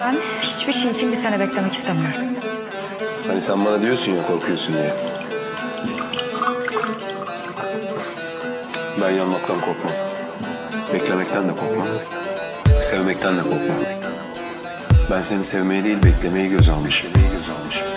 Ben hiçbir şey için bir sene beklemek istemiyorum. Hani sen bana diyorsun ya korkuyorsun diye. Ben yanmaktan korkmam. Beklemekten de korkmam. Sevmekten de korkmam. Ben seni sevmeyi değil beklemeyi göz almışım. Göz almışım.